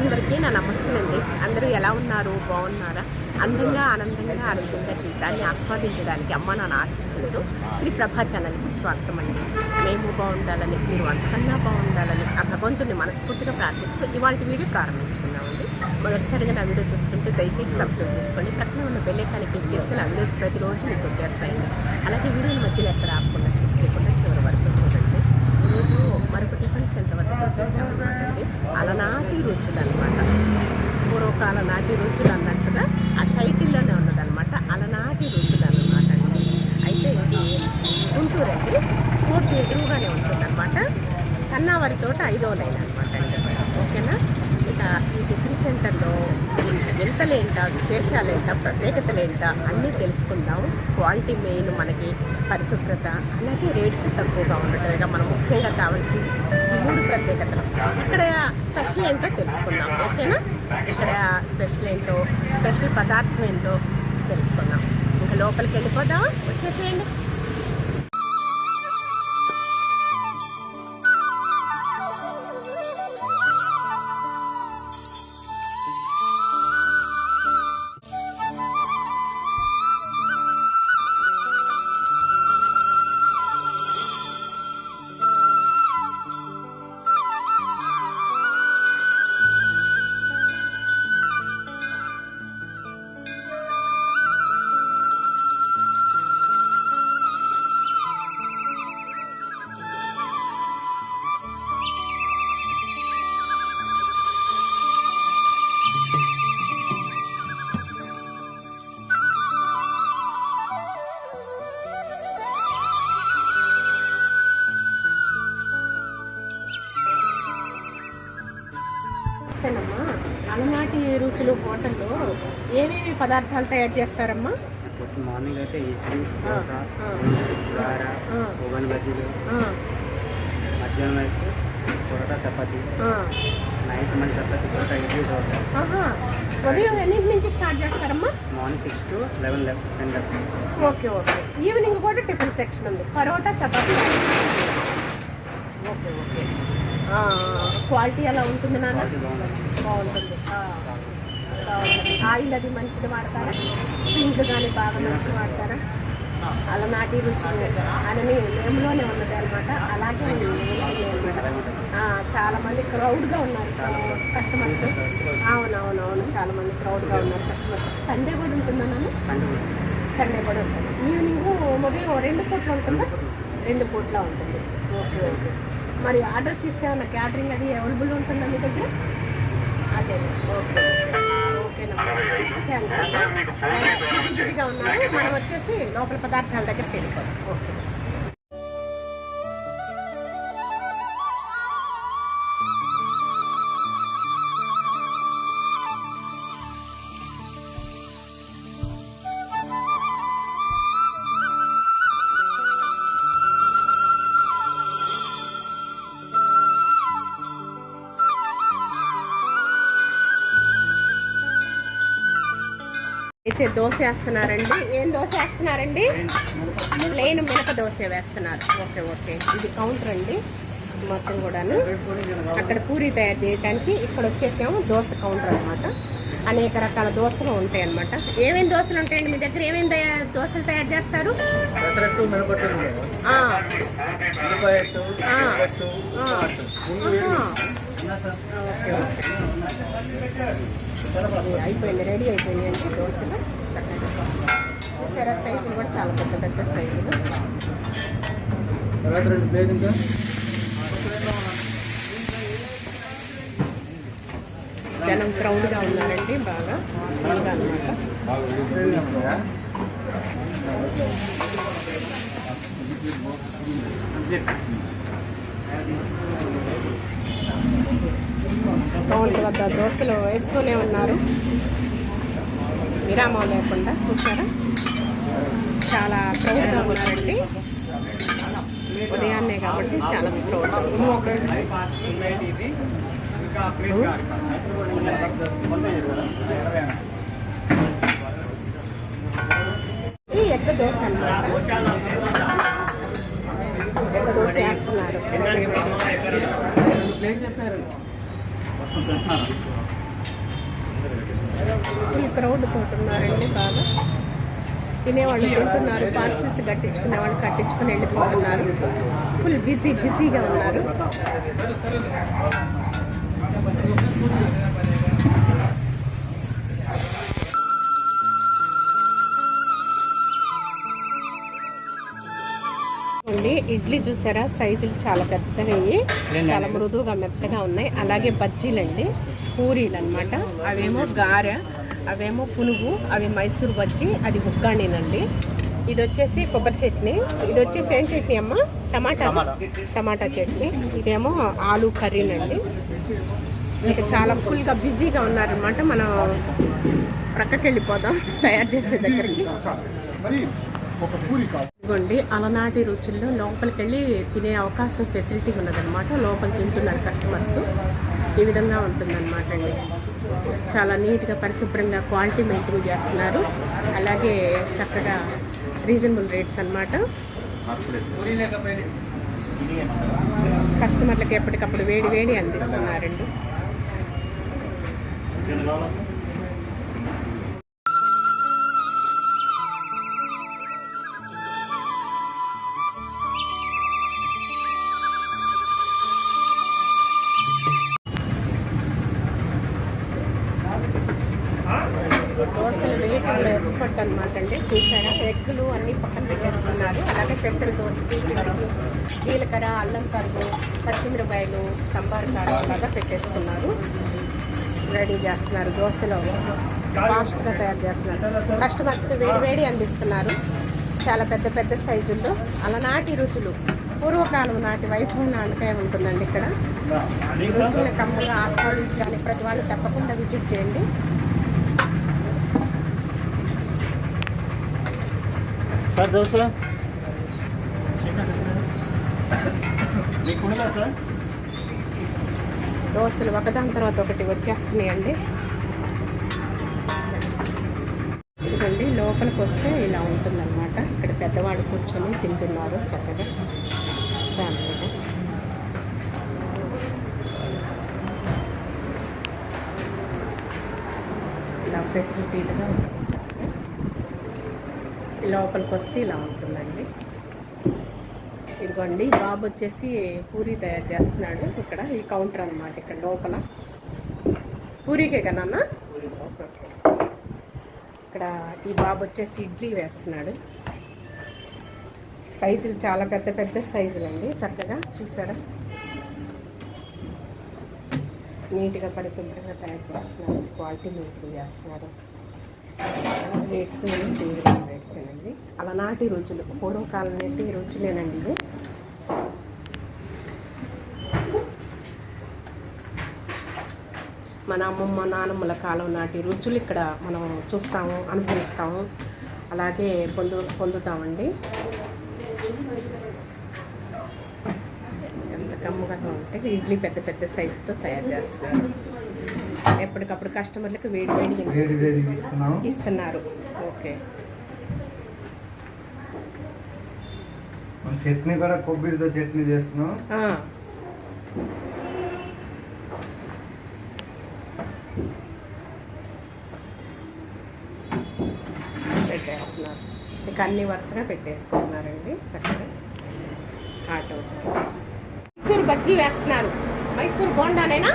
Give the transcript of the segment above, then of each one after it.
అందరికీ నా నమస్తేనండి అందరూ ఎలా ఉన్నారు? బాగున్నారా? అందంగా ఆనందంగా ఆరోగ్యంగా జీవితాన్ని ఆస్వాదించడానికి అమ్మ నాన్న ఆశిస్తున్నారు. శ్రీ ప్రభా ఛానల్కి స్వాగతం అండి. మేము బాగుండాలని మీరు అంతకన్నా బాగుండాలని ఆ భగవంతుని మనస్ఫూర్తిగా ప్రార్థిస్తూ ఇవాళ వీడియో ప్రారంభించుకున్నామండి మొదటిసారిగా నా వీడియో చూస్తుంటే దయచేసి సబ్స్క్రైబ్ చేసుకోండి. పక్కన ఉన్న బెల్లైకాన్ని క్లిక్ చేస్తే నా వీడియోస్ ప్రతిరోజు మీకు వచ్చేస్తాయండి. అలాగే వీడియోని మధ్యలో ఎక్కడ ఆపకుండా మరొక ఇంతవరకు సెంటర్ వచ్చేసామన్నమాట అండి అలనాటి రుచులు అనమాట పూర్వకాల నాటి రుచులు అన్నట్టుగా ఆ టైటిల్లోనే ఉన్నదనమాట అలనాటి రుచులు అనమాట అండి. అయితే ఇది గుంటూరు అండి కోర్టు ఎదురుగానే ఉంటుందన్నమాట. కన్నావారి తోట ఐదో లైన్ అనమాట అండి. ఓకేనా? ఇక ఈ టిఫిన్ సెంటర్లో ఎంతలేంటా విశేషాలేంటా ప్రత్యేకతలేంటా అన్నీ తెలుసుకుందాం. క్వాలిటీ మెయిన్ మనకి పరిశుభ్రత అలాగే రేట్స్ తక్కువగా ఉండటం. ఇక మనం ముఖ్యంగా కావాల్సింది మూడు ప్రత్యేకతలు. ఇక్కడ స్పెషల్ ఏంటో తెలుసుకుందాం ఓకేనా? ఇక్కడ స్పెషల్ ఏంటో స్పెషల్ పదార్థం ఏంటో తెలుసుకుందాం. ఇంకా లోపలికి వెళ్ళిపోదాం. వచ్చేసేయండి. ఏమేమి పదార్థాలు తయారు చేస్తారమ్మా? మార్నింగ్ అయితే ఇడ్లీ దోశ. ఓవెన్ బజ్జీలు. మధ్యాహ్నం అయితే పొరట చపాతి. నైట్ మళ్ళీ చపాతి పొరట ఇడ్లీ దోశ. ఉదయం ఎన్నింటి నుంచి స్టార్ట్ చేస్తారమ్మా? Morning six to eleven eleven ten okay okay. Evening కూడా టిఫిన్ సెక్షన్ ఉంది. Parotta chapati okay okay. Quality ఎలా ఉంటుంది నాన్న? బాగుంటుంది. బాగుంటుంది. ఆయిల్ అది మంచిది వాడతారా? పింక్ కానీ బాగా మంచిది వాడతారా? అలా నాటి రుచి అని నేమ్లోనే ఉన్నది అనమాట అలాగే అనమాట చాలా మంది క్రౌడ్గా ఉన్నారు. కస్టమర్స్ అవునవునవును. చాలా మంది క్రౌడ్గా ఉన్నారు కస్టమర్స్ సండే కూడా ఉంటుందా నన్ను? సండే కూడా ఉంటుంది? ఈవినింగ్ ఉదయం రెండు పూట్ల ఉంటుందా? రెండు పూట్ల ఉంటుంది. ఓకే ఓకే మరి ఆర్డర్స్ ఇస్తే ఏమన్నా క్యాటరింగ్ అది అవైలబుల్ ఉంటుందా మీ దగ్గర? అదే. ఓకే ఓకేనా ఉన్నారు మనం వచ్చేసి లోపల పదార్థాల దగ్గరికి వెళ్ళిపోతాం ఓకే. అయితే దోశ వేస్తున్నారండి. ఏం దోశ వేస్తున్నారండి? ప్లెయిన్ మినప దోశ వేస్తున్నారు. Okay okay. ఇది కౌంటర్ అండి. మొత్తం కూడాను. అక్కడ పూరి తయారు చేయడానికి ఇక్కడ వచ్చేసేమో దోశ కౌంటర్ అనమాట అనేక రకాల దోశలు ఉంటాయి అనమాట ఏమేమి దోశలు ఉంటాయండి మీ దగ్గర? ఏమేమి దోశలు తయారు చేస్తారు? అయిపోయింది రెడీ అయిపోయింది అంటే దోశలు. చూసారా సైజులు కూడా చాలా పెద్ద పెద్ద సైజులు. తర్వాత రెండు ప్లేట్ ఇంకా? జనం క్రౌడ్గా ఉన్నారండి బాగా. బాగా అనమాట వద్ద దోశలు వేస్తూనే ఉన్నారు. విరామం లేకుండా చూసారా చాలా క్రౌడ్గా ఉన్నారండి. ఉదయాన్నే కాబట్టి చాలా క్రౌడ్ ఈ ఎక్క దోశ అన్నమాట. ఎక్క దోశ వేస్తున్నారు. ఫుల్ క్రౌడ్ తోటి ఉన్నారండి బాగా. తినేవాళ్ళు తింటున్నారు పార్సల్స్ కట్టించుకునే వాళ్ళు కట్టించుకుని వెళ్ళిపోతున్నారు. ఫుల్ బిజీ బిజీగా ఉన్నారు. అండి ఇడ్లీ చూసారా? సైజులు చాలా పెద్దగా అయ్యి చాలా మృదువుగా మెత్తగా ఉన్నాయి. అలాగే బజ్జీలండి. పూరీలు అనమాట అవేమో గారె అవేమో పునుగు అవి మైసూర్ బజ్జీ అది ఉగ్గాణినండి. ఇది వచ్చేసి కొబ్బరి చట్నీ. ఇది వచ్చేసి ఏం చట్నీ అమ్మ? టమాటా? టమాటా. చట్నీ. ఇదేమో ఆలు కర్రీనండి. ఇక చాలా ఫుల్గా బిజీగా ఉన్నారనమాట మనం ప్రక్కకి వెళ్ళిపోదాం తయారు చేసే దగ్గరికి. ఇదిగోండి అలనాటి రుచుల్లో లోపలికి వెళ్ళి తినే అవకాశం ఫెసిలిటీ ఉన్నదన్నమాట. లోపల తింటున్నారు కస్టమర్స్. ఈ విధంగా ఉంటుందన్నమాట అండి. చాలా నీట్గా పరిశుభ్రంగా క్వాలిటీ మెయింటైన్ చేస్తున్నారు. అలాగే చక్కగా రీజనబుల్ రేట్స్ అన్నమాట. కస్టమర్లకు ఎప్పటికప్పుడు వేడి వేడి అందిస్తున్నారండి. జీలకర్ర అల్లం తరుగు పచ్చిమిరపాయలు సంబార్ కారం లాగా పెట్టేసుకున్నారు. రెడీ చేస్తున్నారు దోశలో ఫాస్ట్గా తయారు చేస్తున్నారు. కస్టమర్స్కి వేడి వేడి అందిస్తున్నారు. చాలా పెద్ద పెద్ద సైజుల్లో అలనాటి రుచులు. పూర్వకాలం నాటి వైభవం నాటకాయ ఉంటుందండి ఇక్కడ. రుచులు కమ్మగా ఆస్వాదించడానికి ప్రతి వాళ్ళు తప్పకుండా విజిట్ చేయండి. సార్ దోశ? దోశలు ఒకదాని తర్వాత ఒకటి వచ్చేస్తున్నాయండి. ఇదిగోండి లోపలికి వస్తే ఇలా ఉంటుందన్నమాట. ఇక్కడ పెద్దవాళ్ళు కూర్చొని తింటున్నారు చక్కగా. ఫ్యామిలీగా ఇలా ఫెసిలిటీలుగా ఉంటుంది చక్కగా. లోపలికి వస్తే ఇలా ఉంటుందండి. ఇదిగోండి బాబు వచ్చేసి పూరి తయారు చేస్తున్నాడు. ఇక్కడ ఈ కౌంటర్ అన్నమాట ఇక్కడ లోపల. పూరికే కదా ఇక్కడ ఈ బాబు వచ్చేసి ఇడ్లీ వేస్తున్నాడు. సైజులు చాలా పెద్ద పెద్ద సైజులు అండి చక్కగా చూసారా? నీట్గా పరిశుభ్రంగా తయారు చేస్తున్నారు. క్వాలిటీ మెయింటైన్ చేస్తున్నారు. రేట్స్ రీజనబుల్ రేట్స్ అండి అలనాటి రుచులు పూర్వకాలం నుండి రుచులేనండి ఇవి. మన అమ్మమ్మ నానమ్మల కాలం నాటి రుచులు ఇక్కడ మనం చూస్తాము అనుభవిస్తాము. అలాగే పొందు పొందుతామండి. ఎంత కమ్ముగా ఉంటే ఇడ్లీ పెద్ద పెద్ద సైజుతో తయారు చేస్తున్నారు. ఎప్పటికప్పుడు కస్టమర్లకు వేడి వేడి వేడి వేడి ఇస్తున్నాం ఇస్తున్నారు. ఓకే. చట్నీ కూడా కొబ్బరితో చట్నీ చేస్తున్నాం. పెట్టేస్తున్నారు. ఇక అన్ని వరుసగా పెట్టేసుకుంటున్నారండి. చక్కగా. ఆటో. మైసూర్ బజ్జీ వేస్తున్నారు. మైసూర్ బోండానేనా.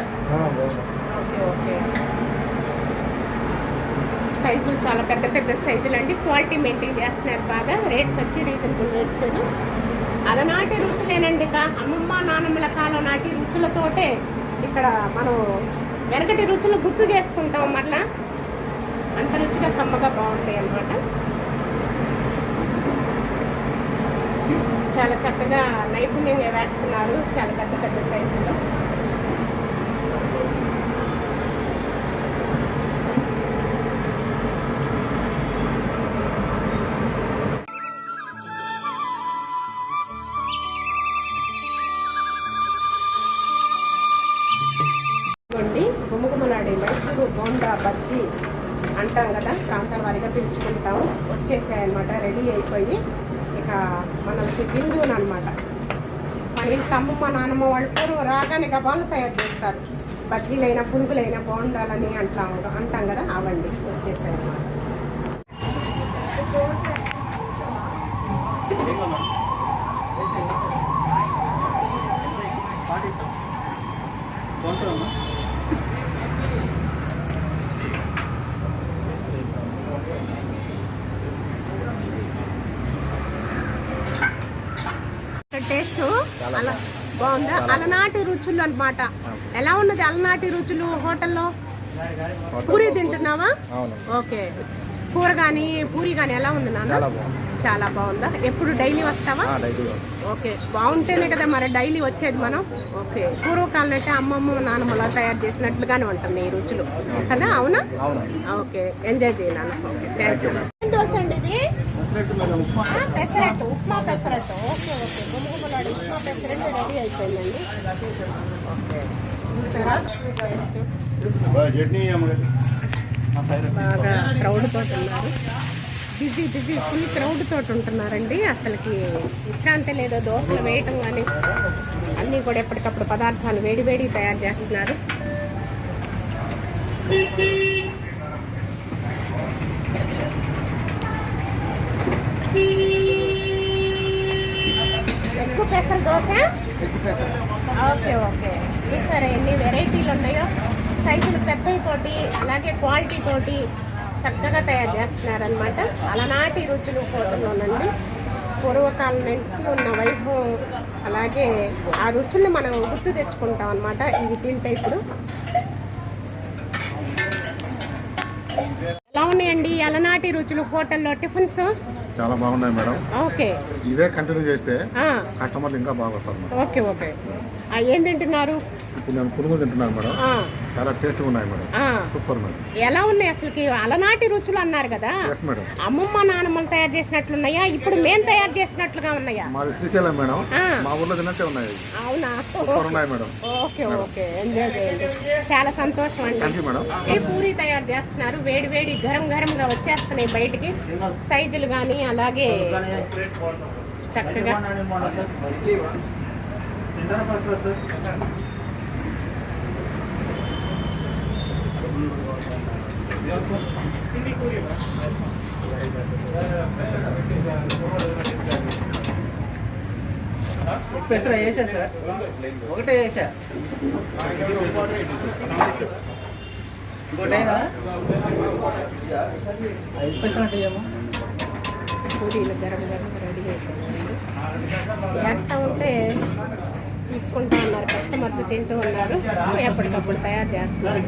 Okay okay. సైజులు చాలా పెద్ద పెద్ద సైజులు అండి. క్వాలిటీ మెయింటైన్ చేస్తున్నారు బాగా. రేట్స్ వచ్చి రీజనబుల్ రేట్స్ అలనాటి రుచులేనండి ఇక అమ్మమ్మ నానమ్మల కాలం నాటి రుచులతోటే ఇక్కడ మనం వెనకటి రుచులు గుర్తు చేసుకుంటాం మళ్ళా అంత రుచిగా కమ్మగా బాగుంటాయి అన్నమాట. చాలా చక్కగా నైపుణ్యంగా వేస్తున్నారు. చాలా పెద్ద పెద్ద సైజుల్లో. రాగానే గబాలు తయారు చేస్తారు. బజ్జీలైనా పునుగులైనా బాగుండాలని అంటా అంటాం కదా అవండి వచ్చేసాయి అన్నమాట టేస్ట్ అలా బాగుందా? అలనాటి రుచులు అన్నమాట. ఎలా ఉన్నది అలనాటి రుచులు హోటల్లో? పూరి తింటున్నావా? ఓకే. కూర కానీ పూరి కానీ ఎలా ఉంది నాన్న? చాలా బాగుంది. ఎప్పుడు డైలీ వస్తావా? ఓకే. బాగుంటేనే కదా మరి డైలీ వచ్చేది మనం. ఓకే. పూర్వకాలం అయితే అమ్మమ్మ నాన్నమ్మలా తయారు చేసినట్లుగానే ఉంటుంది ఈ రుచులు. కదా? అవునా? ఓకే. ఎంజాయ్ చేయాలి okay. Thank you pesarattu upma pesarattu. Okay okay. గుమగుమలాడి upma pesarattu ready అయిపోయిందండి. చూసారా? బాగా క్రౌడ్ తోటి ఉన్నారు. బిజీ బిజీ ఫుల్ క్రౌడ్ తోటి ఉంటున్నారండి. అసలుకి విశ్రాంతి లేదో దోశలు వేయటం కానీ అన్నీ కూడా ఎప్పటికప్పుడు పదార్థాలు వేడి వేడి తయారు చేస్తున్నారు. ఎక్కువ పెసర దోశ? Okay okay. సరే ఎన్ని వెరైటీలు ఉన్నాయో? సైజులు పెద్దవి తోటి అలాగే క్వాలిటీ తోటి చక్కగా తయారు చేస్తున్నారనమాట అలనాటి రుచులు హోటల్లోనండి పూర్వకాలం నుంచి ఉన్న వైభవం అలాగే ఆ రుచుల్ని మనం గుర్తు తెచ్చుకుంటాం అనమాట ఇవి తింటే ఇప్పుడు. ఎలా ఉన్నాయండి అలనాటి రుచులు హోటల్లో టిఫిన్స్? చాలా బాగున్నాయి మేడం. ఓకే. ఇదే కంటిన్యూ చేస్తే కస్టమర్లు ఇంకా బాగా వస్తారు మేడం. Okay okay. ఏం తింటున్నారు? ఇప్పుడు నేను పునుగులు తింటున్నాను మేడం. చాలా టేస్ట్గా ఉన్నాయి మేడం. Super madam. ఎలా ఉన్నాయి అసలుకి? అలనాటి రుచులు అన్నారు కదా. మేడం. అమ్మమ్మ నాన్నమ్మలు తయారు చేసినట్లున్నాయా? ఇప్పుడు మేం తయారు చేసినట్లుగా ఉన్నాయా? మాది శ్రీశైలం మేడం. మా ఊర్లో తిన్నట్టే ఉన్నాయి. అవునా? సూపర్ ఉన్నాయి మేడం. Okay okay. ఎంజాయ్ చేయండి. చాలా సంతోషం అండి. మేడం. ఏ పూరి తయారు చేస్తున్నారు? వేడి వేడి గరం గరంగా వచ్చేస్తున్నాయి బయటికి. సైజులు కానీ అలాగే చక్కగా. పెసర వేసా సార్. ఒకటే వేసా. ఇంకోటైనా ఐదు పెసర అంటే ఏమో పూరీలు గరం గరం రెడీ అయిపోయింది. వేస్తూ ఉంటే తీసుకుంటూ ఉన్నారు. కస్టమర్స్ తింటూ ఉన్నారు. ఎప్పటికప్పుడు తయారు చేస్తున్నారు.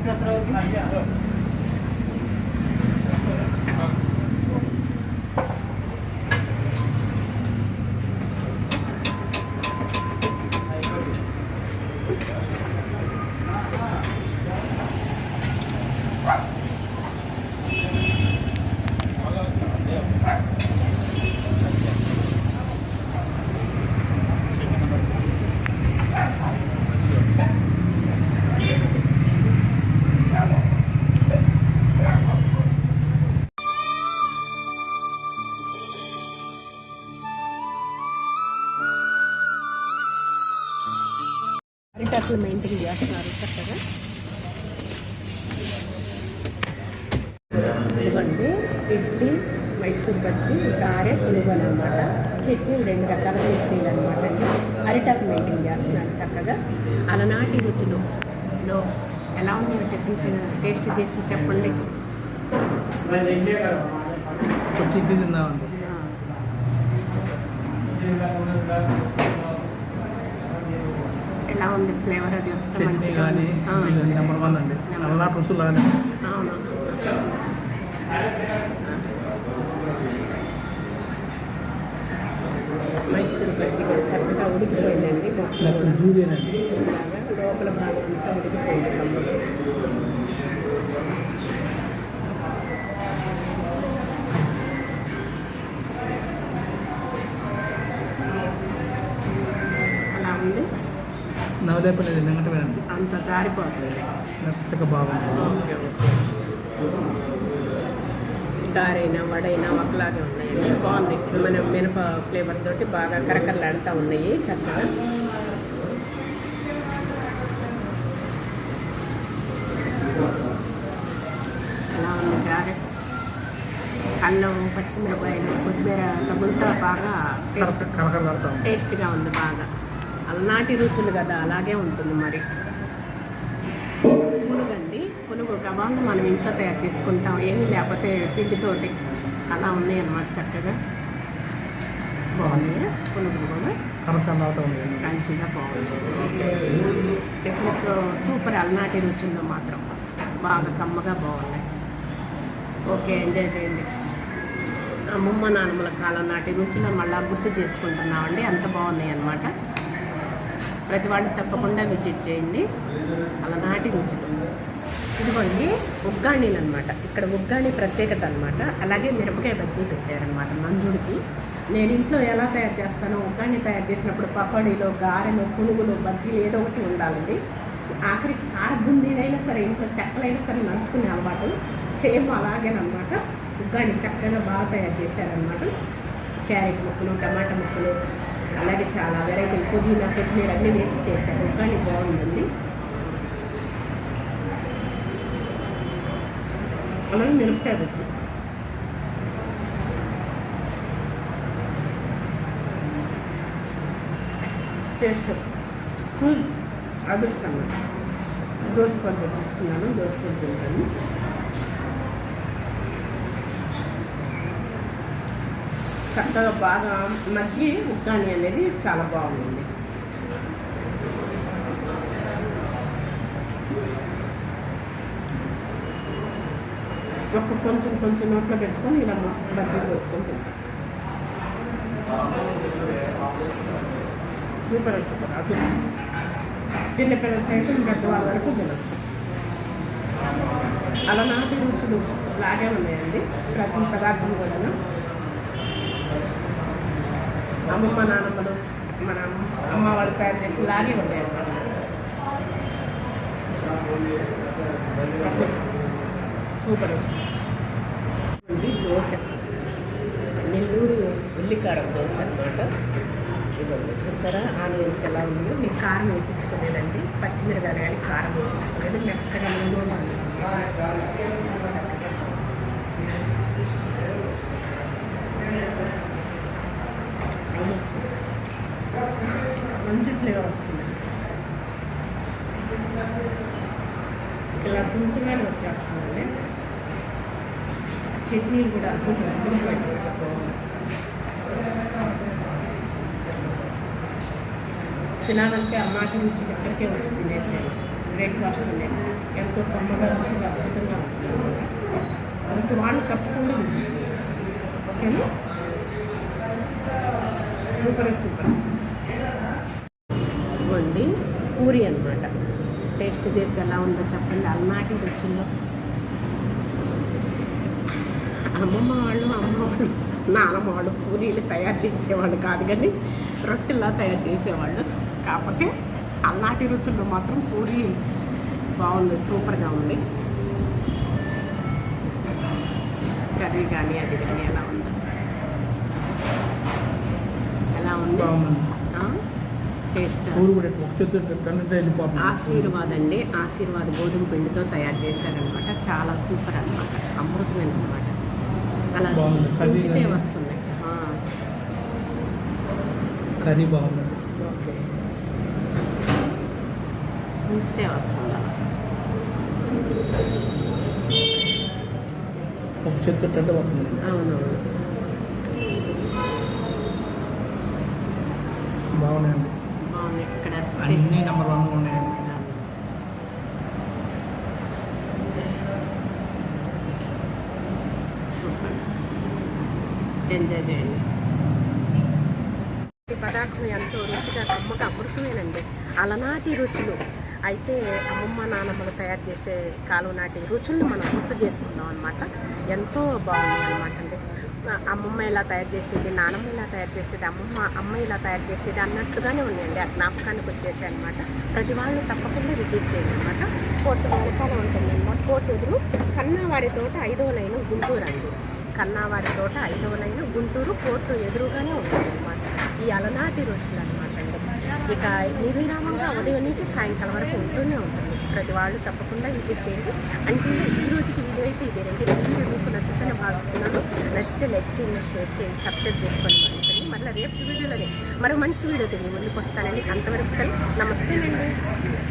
మెయింటైన్ చేస్తున్నారు. చక్కగా ఇదిగోండి ఇడ్లీ మైసూర్ బజ్జీ గారె పునుగోలు అనమాట చట్నీలు రెండు రకాల చట్నీలు అనమాట అరిటాకు మెయింటైన్ చేస్తున్నారు చక్కగా. అలనాటి రుచులు. లో ఎలా ఉన్నాయి టిఫిన్స్? టేస్ట్ చేసి చెప్పండి. తిందామండి. ఎలా ఉంది ఫ్లేవర్ అది వస్తే చట్నీ కానీ నెంబర్ వన్ అండి. అలా రుసులు కానీ అవును. మైసూర్ బజ్జీ కూడా చక్కగా ఉడికిపోయిందండి. లోపల భాగం అంతా ఉడికిపోయింది. నవలేపలేదు వెంకటవరం అంత జారిపోతుంది. మెత్తగా బాగుంటుంది ఓకే ఓకే. దారైనా వడైనా ఒకలాగే ఉన్నాయి. బాగుంది. మన మినప ఫ్లేవర్ తోటి బాగా కరకరలాడుతూ ఉన్నాయి. చక్కగా. ఎలా ఉంది క్యారెట్ అల్లం పచ్చిమిరపాయలు కొత్తిమీర డబ్బులతో బాగా టేస్ట్గా ఉంది బాగా. అలనాటి రుచులు కదా అలాగే ఉంటుంది మరి. పునుగండి పునుగు కబాబ్ మనం ఇంట్లో తయారు చేసుకుంటాం. ఏమీ లేకపోతే పిండితోటి అలా ఉన్నాయి అన్నమాట చక్కగా. బాగున్నాయి? పునుగులు కూడా? మంచిగా బాగుంది డిఫరెన్స్ సూపర్ అలనాటి రుచుల్లో మాత్రం బాగా కమ్మగా బాగున్నాయి. ఓకే ఎంజాయ్ చేయండి. అమ్మమ్మ నాన్నమ్మల కాలం నాటి రుచులు మళ్ళీ గుర్తు చేసుకుంటున్నామండి. అంత బాగున్నాయి అన్నమాట ప్రతి వాళ్ళు తప్పకుండా విజిట్ చేయండి. అలనాటి రుచులు ఇదిగోండి ఉగ్గాణీలు అనమాట ఇక్కడ ఉగ్గాణి ప్రత్యేకత అనమాట అలాగే మిరపకాయ బజ్జీ పెట్టారనమాట మంజుడికి. నేను ఇంట్లో ఎలా తయారు చేస్తానో ఉగ్గాణి తయారు చేసినప్పుడు పకోడీలో గారెలు పునుగులు బజ్జీలు ఏదో ఒకటి ఉండాలండి. ఆఖరికి కార బుందీలైనా సరే ఇంట్లో చెక్కలైనా సరే నంచుకునే అలవాటు. సేమ్ అలాగేనమాట ఉగ్గాణి చక్కగా బాగా తయారు చేశారనమాట క్యారెట్ ముక్కలు టమాటా ముక్కలు అలాగే చాలా వెరైటీ పుదీనా కొత్తిమీర అన్నీ వేసి చేశారు కానీ బాగుందండి. అలాగే మిరపకాయ వచ్చి. టేస్ట్ ఫుల్ అదృష్టం. దోశ కొంత తెచ్చుకున్నాను దోశ తింటాను చక్కగా బాగా మధ్య ఉగ్గాని అనేది చాలా బాగుంది. ఒక కొంచెం కొంచెం నోట్లో పెట్టుకొని ఇలా బజ్జీ కొట్టుకొని సూపర్ సూపర్. అది చిన్నపిల్లల సైతం పెద్దవాళ్ళ వరకు తినచ్చు. అలనాటి రుచులు లాగే ఉన్నాయండి. ప్రతి పదార్థం కూడా అమ్మమ్మ నాన్నమ్మలు మన అమ్మ వాళ్ళు తయారు చేసి లాగే ఉన్నాయి అన్నమాట సూపర్ ఇది దోశ. నెల్లూరు ఉల్లికారం దోశ అన్నమాట. ఇవ్వండి చూస్తారా ఆనియన్స్ ఎలా ఉందో మీకు కారం వేయించుకోలేదండి. పచ్చిమిరకాయలు కానీ కారం వేయించుకోలేదు. మెత్తగా నూనె చక్కగా మంచి ఫ్లేవర్ వస్తుంది. ఇలా తుంచగానే వచ్చేస్తుందండి. చట్నీలు కూడా అద్భుతంగా తినాలంటే అమ్మాటి రుచి దగ్గరికే వస్తుంది బ్రేక్ఫాస్ట్ అనేది ఎంతో కమ్మగా రుచిగా అద్భుతంగా ఉంటుంది. అందుకే వాళ్ళు తప్పకుండా ఓకేనా? Super super. పూరి అనమాట టేస్ట్ చేసి ఎలా ఉందో చెప్పండి. అలనాటి రుచుల్లో. అమ్మమ్మ వాళ్ళు అమ్మ వాళ్ళు నాన్నమ్మ వాళ్ళు పూరీలు తయారు చేసేవాళ్ళు కాదు కానీ రొట్టెలా తయారు చేసేవాళ్ళు. కాకపోతే అలనాటి రుచుల్లో మాత్రం పూరి బాగుంది సూపర్గా ఉంది. కర్రీ కానీ అది కానీ ఎలా ఉంది. ఎలా ఉంది? బాగుంది. టేస్ట్ ఆశీర్వాద్ అండి. ఆశీర్వాద్ గోధుమ పిండితో తయారు చేశారనమాట చాలా సూపర్ అనమాట అమృతమైన అనమాట అలా ఉంచితే వస్తుంది. కర్రీ బాగుంది. ఓకే. ఉంచితే వస్తుంది. ఒక అవునవును. బాగున్నాయండి. అన్నీ నెంబర్ వన్ ఉన్నాయండి ఎంజాయ్ చేయండి. ఈ పదార్థం ఎంతో రుచిగా కమ్మగా అమృతమేనండి. అలనాటి రుచులు. అయితే అమ్మమ్మ నాన్నమ్మలు తయారు చేసే కాలం నాటి రుచులను మనం గుర్తు చేసుకున్నాం అనమాట ఎంతో బాగుంది అనమాట అండి. అమ్మమ్మ ఇలా తయారు చేసేది నానమ్మ ఇలా తయారు చేసేది అమ్మమ్మ అమ్మ ఇలా తయారు చేసేది అన్నట్లుగానే ఉన్నాయండి. ఆ జ్ఞాపకానికి వచ్చేసి అనమాట ప్రతి వాళ్ళు తప్పకుండా విజిట్ చేయండి అనమాట కోర్టు వెనకాల ఉంటుంది అనమాట కోర్టు ఎదురు కన్నావారి తోట ఐదవ లైన్ గుంటూరు అండి. కన్నావారి తోట ఐదవ లైన్ గుంటూరు కోర్టు ఎదురుగానే ఉంటుంది అనమాట ఈ అలనాటి రోజులు అనమాట అండి. ఇక నిర్విరామంగా ఉదయం నుంచి సాయంకాలం వరకు ఉంటూనే ఉంటుంది. ప్రతి వాళ్ళు తప్పకుండా విజిట్ చేయండి. అంటే ఈ రోజుకి వీడియో అయితే ఇదేనండి వీడియో మీకు నచ్చుతుందని భావిస్తున్నాను నచ్చితే లైక్ చేయండి షేర్ చేయండి సబ్స్క్రైబ్ చేసుకోండి మరుగుతుంది మళ్ళీ రేపు వీడియోలోనే మరో మంచి వీడియో మీ ముందుకు వస్తానండి. అంతవరకు నమస్తే నమస్తేనండి.